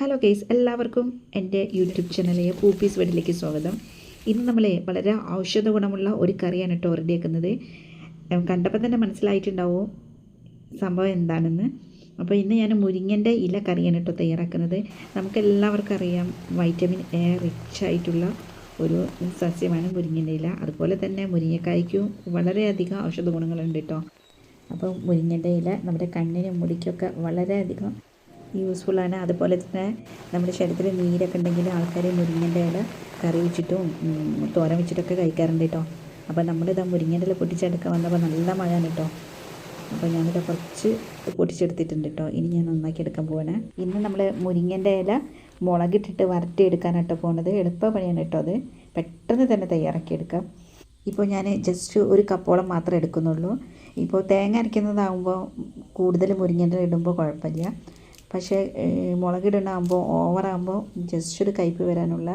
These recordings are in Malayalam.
ഹലോ കേസ് എല്ലാവർക്കും എന്റെ യൂട്യൂബ് ചാനലായ പൂപ്പീസ് വീട്ടിലേക്ക് സ്വാഗതം. ഇന്ന് നമ്മൾ വളരെ ഔഷധ ഗുണമുള്ള ഒരു കറിയാണ് കേട്ടോ റെഡിയാക്കുന്നത്. കണ്ടപ്പോൾ തന്നെ മനസ്സിലായിട്ടുണ്ടാവും സംഭവം എന്താണെന്ന്. അപ്പോൾ ഇന്ന് ഞാൻ മുരിങ്ങന്റെ ഇല കറിയാണ് കേട്ടോ തയ്യാറാക്കുന്നത്. നമുക്കെല്ലാവർക്കും അറിയാം വൈറ്റമിൻ എ റിച്ച് ആയിട്ടുള്ള ഒരു സസ്യമാണ് മുരിങ്ങന്റെ ഇല. അതുപോലെ തന്നെ മുരിങ്ങക്കായ്ക്കും വളരെയധികം ഔഷധ ഗുണങ്ങളുണ്ട് കേട്ടോ അപ്പോൾ മുരിങ്ങന്റെ ഇല നമ്മുടെ കണ്ണിനും മുടിക്കൊക്കെ വളരെയധികം യൂസ്ഫുള്ളാണ് അതുപോലെ തന്നെ നമ്മുടെ ശരീരത്തിൽ നീരൊക്കെ ഉണ്ടെങ്കിൽ ആൾക്കാർ മുരിങ്ങന്റെ ഇല കറി വെച്ചിട്ടും തോരം തോരൻ വെച്ചിട്ടൊക്കെ കഴിക്കാറുണ്ട് കേട്ടോ അപ്പോൾ നമ്മളിതാ മുരിങ്ങന്റെ ഇല പൊട്ടിച്ചെടുക്കാൻ വന്നപ്പോൾ നല്ല മഴയാണ് കേട്ടോ അപ്പോൾ ഞാനിത് കുറച്ച് പൊട്ടിച്ചെടുത്തിട്ടുണ്ട് കേട്ടോ ഇനി ഞാൻ നന്നാക്കി എടുക്കാൻ പോവാണ്. ഇന്ന് നമ്മൾ മുരിങ്ങന്റെ ഇല മുളകിട്ടിട്ട് വരട്ടി എടുക്കാനായിട്ടോ പോകുന്നത് എളുപ്പ പണിയാണ് കേട്ടോ അത്. പെട്ടെന്ന് തന്നെ തയ്യാറാക്കി എടുക്കാം. ഇപ്പോൾ ഞാൻ ജസ്റ്റ് ഒരു കപ്പോളം മാത്രമേ എടുക്കുന്നുള്ളൂ. ഇപ്പോൾ തേങ്ങ അരയ്ക്കുന്നതാകുമ്പോൾ കൂടുതൽ മുരിങ്ങന്റെ ഇടുമ്പോൾ കുഴപ്പമില്ല. പക്ഷേ മുളകിടണാകുമ്പോൾ ഓവറാകുമ്പോൾ ജസ്റ്റ് ഒരു കയ്പ്പ് വരാനുള്ള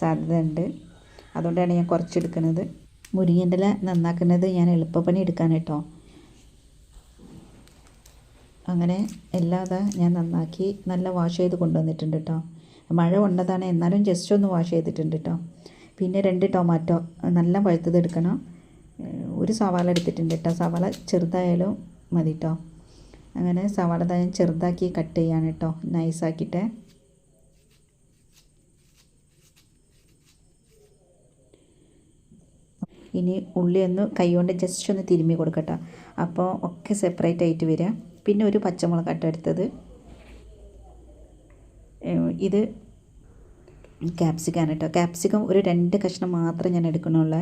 സാധ്യത ഉണ്ട് അതുകൊണ്ടാണ് ഞാൻ കുറച്ചെടുക്കുന്നത്. മുരിങ്ങന്റെ ഇല നന്നാക്കുന്നത് ഞാൻ എളുപ്പപ്പണി എടുക്കാൻ കേട്ടോ. അങ്ങനെ എല്ലാം അതാ ഞാൻ നന്നാക്കി നല്ല വാഷ് ചെയ്ത് കൊണ്ടുവന്നിട്ടുണ്ട് കേട്ടോ. മഴ കൊണ്ടതാണ് എന്നാലും ജസ്റ്റ് ഒന്ന് വാഷ് ചെയ്തിട്ടുണ്ട് കേട്ടോ. പിന്നെ രണ്ട് ടൊമാറ്റോ നല്ല പഴുത്തത് എടുക്കണം. ഒരു സവാള എടുത്തിട്ടുണ്ട് കേട്ടോ. സവാള ചെറുതായാലും മതി കേട്ടോ. അങ്ങനെ സവാള ഞാൻ ചെറുതാക്കി കട്ട് ചെയ്യാണ് കേട്ടോ നൈസാക്കിയിട്ട് ഇനി ഉള്ളി ഒന്ന് കൈകൊണ്ട് ജസ്റ്റ് ഒന്ന് തിരുമ്മി കൊടുക്കട്ടെ. അപ്പോൾ ഒക്കെ സെപ്പറേറ്റ് ആയിട്ട് വരിക പിന്നെ ഒരു പച്ചമുളക് കട്ട എടുത്തത്. ഇത് ക്യാപ്സിക്കാണ് കേട്ടോ ക്യാപ്സിക്കം ഒരു രണ്ട് കഷ്ണം മാത്രം ഞാൻ എടുക്കണുള്ളൂ.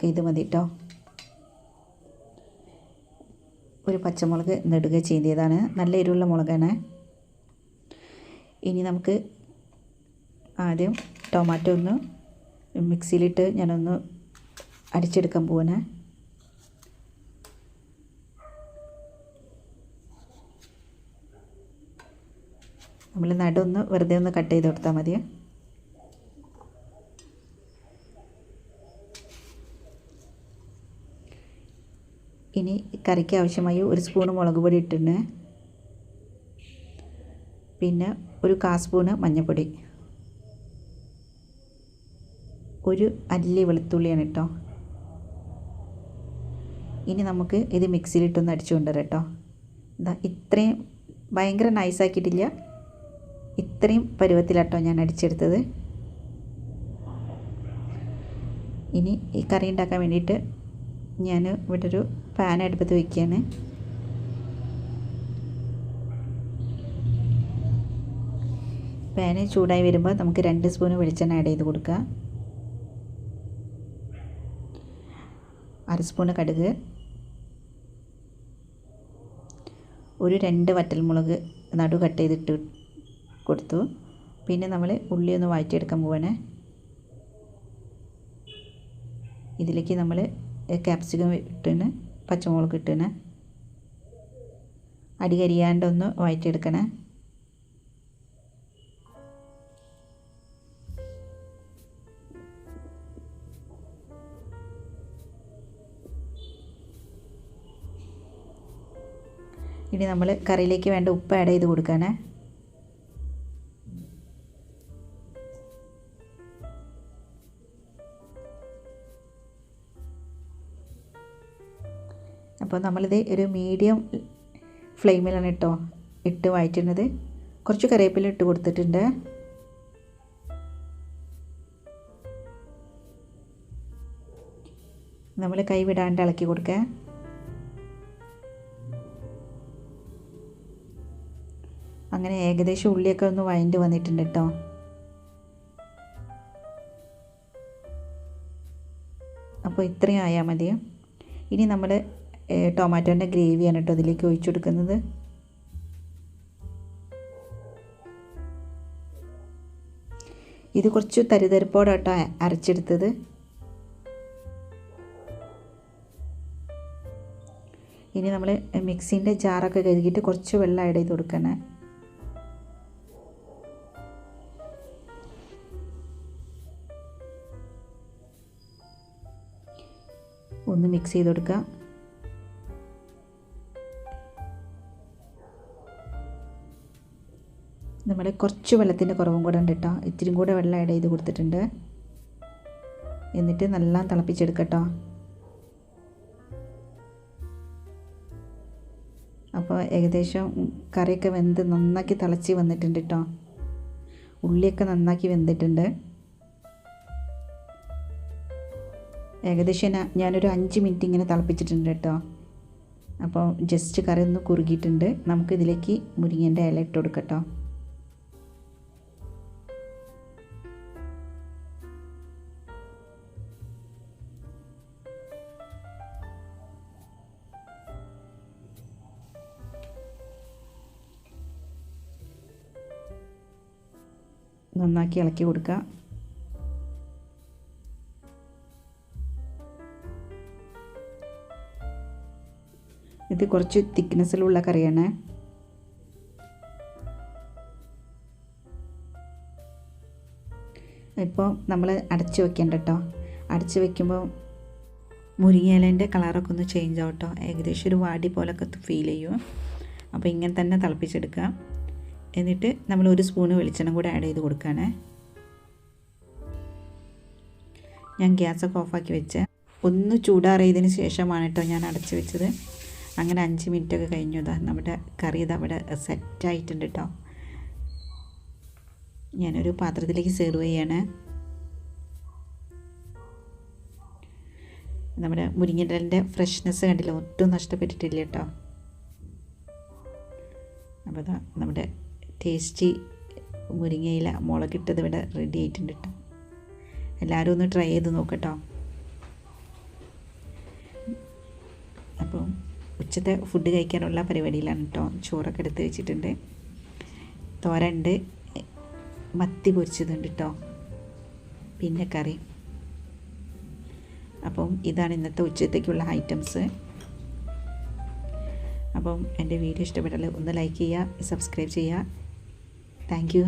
ഓക്കെ ഇത് മതി കേട്ടോ ഒരു പച്ചമുളക് നെടുക ചെയ്തതാണ്. നല്ല എരിവുള്ള മുളകാണ്. ഇനി നമുക്ക് ആദ്യം ടൊമാറ്റോ ഒന്ന് മിക്സിയിലിട്ട് ഞാനൊന്ന് അടിച്ചെടുക്കാൻ പോവാണ്. നമ്മൾ നടൊന്ന് വെറുതെ ഒന്ന് കട്ട് ചെയ്ത് കൊടുത്താൽ മതി. ഇനി കറിക്ക് ആവശ്യമായ ഒരു സ്പൂൺ മുളക് പൊടി ഇട്ടിട്ടുണ്ട്. പിന്നെ ഒരു കാ സ്പൂണ് മഞ്ഞൾപ്പൊടി. ഒരു അല്ലി വെളുത്തുള്ളിയാണ് കേട്ടോ. ഇനി നമുക്ക് ഇത് മിക്സിയിലിട്ടൊന്ന് അടിച്ചു കൊണ്ടുവരാം കേട്ടോ. ഇതാ ഇത്രയും ഭയങ്കര നൈസാക്കിയിട്ടില്ല ഇത്രയും പരുവത്തിലാട്ടോ ഞാൻ അടിച്ചെടുത്തത്. ഇനി ഈ കറി ഉണ്ടാക്കാൻ വേണ്ടിയിട്ട് ഞാൻ ഇവിടെ ഒരു പാൻ അടുപ്പത്ത് വയ്ക്കുകയാണ് പാന് ചൂടായി വരുമ്പോൾ നമുക്ക് രണ്ട് സ്പൂൺ വെളിച്ചെണ്ണ ആഡ് ചെയ്ത് കൊടുക്കുക അര സ്പൂണ് കടുക്. ഒരു രണ്ട് വറ്റൽമുളക് നടു കട്ട് ചെയ്തിട്ട് കൊടുത്തു. പിന്നെ നമ്മൾ ഉള്ളി ഒന്ന് വഴറ്റിയെടുക്കാൻ പോവാണ്. ഇതിലേക്ക് നമ്മൾ ക്യാപ്സിക്കം ഇട്ടിന് പച്ചമുളക് ഇട്ടിന്. അടി കരിയാണ്ടൊന്ന് വഴറ്റിയെടുക്കണേ ഇനി നമ്മൾ കറിയിലേക്ക് വേണ്ട ഉപ്പ് ആഡ് ചെയ്ത് കൊടുക്കാനേ. അപ്പോൾ നമ്മളിത് ഒരു മീഡിയം ഫ്ലെയിമിലാണ് കേട്ടോ ഇട്ട് വഴറ്റുന്നത്. കുറച്ച് കറിവേപ്പില ഇട്ട് കൊടുത്തിട്ടുണ്ട്. നമ്മൾ കൈ വിടാണ്ട് ഇളക്കി കൊടുക്കുക. അങ്ങനെ ഏകദേശം ഉള്ളിയൊക്കെ ഒന്ന് വഴണ്ട് വന്നിട്ടുണ്ട് കേട്ടോ. അപ്പോൾ ഇത്രയും ആയാൽ മതി. ഇനി നമ്മൾ ടൊമാറ്റോന്റെ ഗ്രേവിയാണ് കേട്ടോ അതിലേക്ക് ഒഴിച്ചു കൊടുക്കുന്നത്. ഇത് കുറച്ച് തരിതരിപ്പോടെ കേട്ടോ അരച്ചെടുത്തത്. ഇനി നമ്മൾ മിക്സിന്റെ ജാറൊക്കെ കഴുകിയിട്ട് കുറച്ച് വെള്ളം ആഡ് ചെയ്ത് കൊടുക്കണേ. ഒന്ന് മിക്സ് ചെയ്ത് കൊടുക്കുക നമ്മുടെ കുറച്ച് വെള്ളത്തിന്റെ കുറവും കൂടെ ഉണ്ട് കേട്ടോ. ഇത്തിരി കൂടെ വെള്ളം ആഡ് ചെയ്ത് കൊടുത്തിട്ടുണ്ട്. എന്നിട്ട് നല്ല തിളപ്പിച്ചെടുക്കട്ടോ. അപ്പോൾ ഏകദേശം കറിയൊക്കെ വെന്ത് നന്നാക്കി തിളച്ച് വന്നിട്ടുണ്ട് കേട്ടോ. ഉള്ളിയൊക്കെ നന്നാക്കി വെന്തിട്ടുണ്ട്. ഏകദേശം ഞാനൊരു അഞ്ച് മിനിറ്റ് ഇങ്ങനെ തിളപ്പിച്ചിട്ടുണ്ട് കേട്ടോ. അപ്പോൾ ജസ്റ്റ് കറി ഒന്ന് കുറുകിയിട്ടുണ്ട്. നമുക്കിതിലേക്ക് മുരിങ്ങേന്റെ ഇല ഇട്ട് കൊടുക്കട്ടോ നന്നാക്കി ഇളക്കി കൊടുക്കുക. ഇത് കുറച്ച് തിക്നെസ്സിലുള്ള കറിയാണ്. ഇപ്പോൾ നമ്മൾ അടച്ച് വെക്കേണ്ട കേട്ടോ അടച്ച് വെക്കുമ്പോൾ മുരിങ്ങയിലേന്റെ കളറൊക്കെ ഒന്ന് ചേഞ്ച് ആവട്ടോ. ഏകദേശം ഒരു വാടി പോലൊക്കെ ഫീൽ ചെയ്യും. അപ്പോൾ ഇങ്ങനെ തന്നെ തിളപ്പിച്ചെടുക്കുക. എന്നിട്ട് നമ്മൾ ഒരു സ്പൂണ് വെളിച്ചെണ്ണ കൂടെ ആഡ് ചെയ്ത് കൊടുക്കുകയാണേ. ഞാൻ ഗ്യാസൊക്കെ ഓഫാക്കി വെച്ച് ഒന്ന് ചൂടാറിയതിന് ശേഷമാണ് കേട്ടോ ഞാൻ അടച്ച് വെച്ചത്. അങ്ങനെ അഞ്ച് മിനിറ്റൊക്കെ കഴിഞ്ഞു. ഇതാ നമ്മുടെ കറി ഇത് അവിടെ സെറ്റായിട്ടുണ്ട് കേട്ടോ. ഞാനൊരു പാത്രത്തിലേക്ക് സെർവ് ചെയ്യാണ്. നമ്മുടെ മുരിങ്ങന്റെ ഫ്രഷ്നെസ് കണ്ടില്ല? ഒട്ടും നഷ്ടപ്പെട്ടിട്ടില്ല കേട്ടോ. അപ്പോൾ നമ്മുടെ ടേസ്റ്റി മുരിങ്ങയില മുളകിട്ടത് ഇവിടെ റെഡി ആയിട്ടുണ്ട് കേട്ടോ എല്ലാവരും ഒന്ന് ട്രൈ ചെയ്ത് നോക്കട്ടോ. അപ്പം ഉച്ചത്തെ ഫുഡ് കഴിക്കാനുള്ള പരിപാടിയിലാണ് കേട്ടോ ചോറൊക്കെ എടുത്ത് വെച്ചിട്ടുണ്ട്. തോരണ്ട് മത്തി പൊരിച്ചതുണ്ട് കേട്ടോ പിന്നെ കറി. അപ്പം ഇതാണ് ഇന്നത്തെ ഉച്ചത്തേക്കുള്ള ഐറ്റംസ് അപ്പം എന്റെ വീഡിയോ ഇഷ്ടപ്പെട്ടാൽ ഒന്ന് ലൈക്ക് ചെയ്യുക സബ്സ്ക്രൈബ് ചെയ്യുക. Thank you